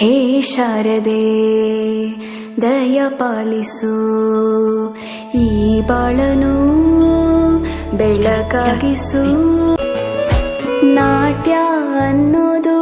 ಹೇ ಶಾರದೆ ದಯ ಪಾಲಿಸು. ಈ ಬಾಳನು ಬೆಳಕಾಗಿಸು. ನಾಟ್ಯ ಅನ್ನೋದು